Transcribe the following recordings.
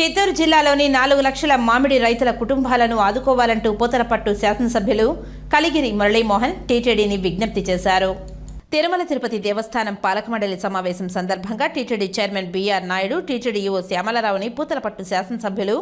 చిత్తూరు జిల్లాలోని నాలుగు లక్షల మామిడి రైతుల కుటుంబాలను ఆదుకోవాలంటూ పూతలపట్టు శాసనసభ్యులు కలిగిరి మురళీమోహన్ టీటీడీని విజ్ఞప్తి చేశారు. తిరుమల తిరుపతి దేవస్థానం పాలకమండలి సమావేశం సందర్భంగా TTD chairman BR Naidu TTD EO శ్యామలరావుని Puthalapattu శాసనసభ్యులు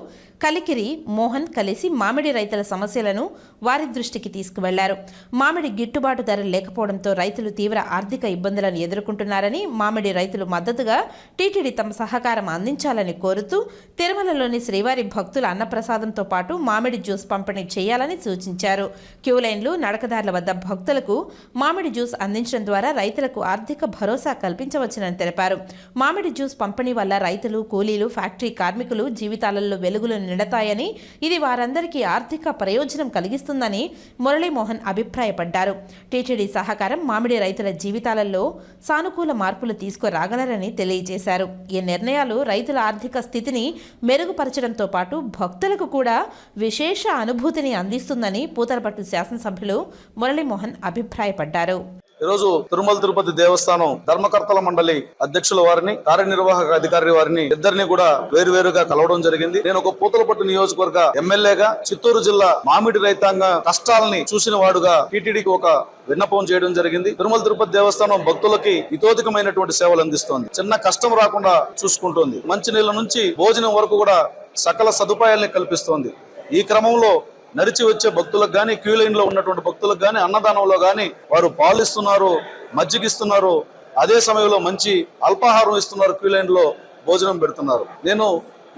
కలికిరి మోహన్ కలిసి మామిడి రైతుల సమస్యలను వారి దృష్టికి తీసుకువెళ్ళారు. మామిడి గిట్టుబాటు ధర లేకపోవడంతో రైతులు తీవ్ర ఆర్థిక ఇబ్బందులను ఎదుర్కొంటున్నారని మామిడి రైతులు మద్దతుగా టీటీడీ తమ సహకారం అందించాలని కోరుతూ తిరుమలలోని శ్రీవారి భక్తుల అన్నప్రసాదంతో పాటు మామిడి జ్యూస్ పంపిణీ చేయాలని సూచించారు. క్యూలైన్లు నడకదారుల వద్ద భక్తులకు మామిడి జ్యూస్ అందించడం ద్వారా ద్వారా రైతులకు ఆర్థిక భరోసా కల్పించవచ్చునని తెలిపారు. మామిడి జ్యూస్ పంపిణీ వల్ల రైతులు కూలీలు ఫ్యాక్టరీ కార్మికులు జీవితాలలో వెలుగులు నిడతాయని ఇది వారందరికీ ఆర్థిక ప్రయోజనం కలిగిస్తుందని మురళీమోహన్ అభిప్రాయపడ్డారు. టీటీడీ సహకారం మామిడి రైతుల జీవితాలలో సానుకూల మార్పులు తీసుకురాగలరని తెలియజేశారు. ఈ నిర్ణయాలు రైతుల ఆర్థిక స్థితిని మెరుగుపరచడంతో పాటు భక్తులకు కూడా విశేష అనుభూతిని అందిస్తుందని పూతలపట్టు శాసనసభ్యులు మురళీమోహన్ అభిప్రాయపడ్డారు. ఈరోజు తిరుమల తిరుపతి దేవస్థానం ధర్మకర్తల మండలి అధ్యక్షుల వారిని కార్యనిర్వాహక అధికారి వారిని ఇద్దరిని కూడా వేరువేరుగా కలవడం జరిగింది. నేను ఒక పూతలపట్టు నియోజకవర్గ ఎమ్మెల్యేగా చిత్తూరు జిల్లా మామిడి రైతాంగ కష్టాలని చూసిన వాడుగా టీటీడీకి ఒక విన్నపం చేయడం జరిగింది. తిరుమల తిరుపతి దేవస్థానం భక్తులకి ఇతోధికమైనటువంటి సేవలు అందిస్తోంది. చిన్న కష్టం రాకుండా చూసుకుంటోంది. మంచినీళ్ళ నుంచి భోజనం వరకు కూడా సకల సదుపాయాల్ని కల్పిస్తోంది. ఈ క్రమంలో నడిచి వచ్చే భక్తులకు కానీ క్యూ లైన్లో ఉన్నటువంటి భక్తులకు కానీ అన్నదానంలో కానీ వారు పాలిస్తున్నారు మజ్జిగిస్తున్నారు. అదే సమయంలో మంచి అల్పాహారం ఇస్తున్నారు క్యూ లైన్లో భోజనం పెడుతున్నారు. నేను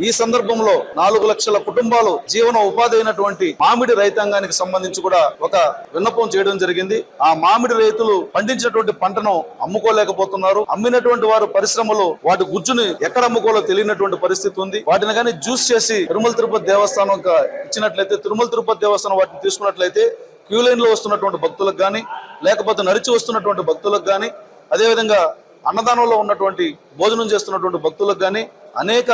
ఈ సందర్భంలో నాలుగు లక్షల కుటుంబాలు జీవన ఉపాధి అయినటువంటి మామిడి రైతాంగానికి సంబంధించి కూడా ఒక విన్నపం చేయడం జరిగింది. ఆ మామిడి రైతులు పండించినటువంటి పంటను అమ్ముకోలేకపోతున్నారు. అమ్మినటువంటి వారు పరిశ్రమలు వాటి గుజ్జుని ఎక్కడ అమ్ముకోలో తెలియనటువంటి పరిస్థితి ఉంది. వాటిని కానీ జ్యూస్ చేసి తిరుమల తిరుపతి దేవస్థానం ఇచ్చినట్లయితే తిరుమల తిరుపతి దేవస్థానం వాటిని తీసుకున్నట్లయితే క్యూ లైన్లో వస్తున్నటువంటి భక్తులకు కానీ లేకపోతే నడిచి వస్తున్నటువంటి భక్తులకు కానీ అదేవిధంగా అన్నదానంలో ఉన్నటువంటి భోజనం చేస్తున్నటువంటి భక్తులకు కానీ అనేక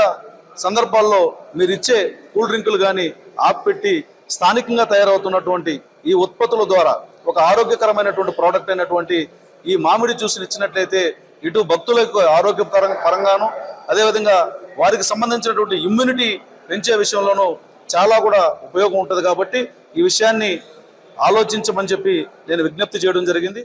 సందర్భాల్లో మీరు ఇచ్చే కూల్ డ్రింకులు కానీ ఆపెట్టి స్థానికంగా తయారవుతున్నటువంటి ఈ ఉత్పత్తుల ద్వారా ఒక ఆరోగ్యకరమైనటువంటి ప్రోడక్ట్ అయినటువంటి ఈ మామిడి జ్యూస్ని ఇచ్చినట్లయితే ఇటు భక్తులకు ఆరోగ్యపరం పరంగాను అదేవిధంగా వారికి సంబంధించినటువంటి ఇమ్యూనిటీ పెంచే విషయంలోనూ చాలా కూడా ఉపయోగం ఉంటుంది కాబట్టి ఈ విషయాన్ని ఆలోచించమని చెప్పి నేను విజ్ఞప్తి చేయడం జరిగింది.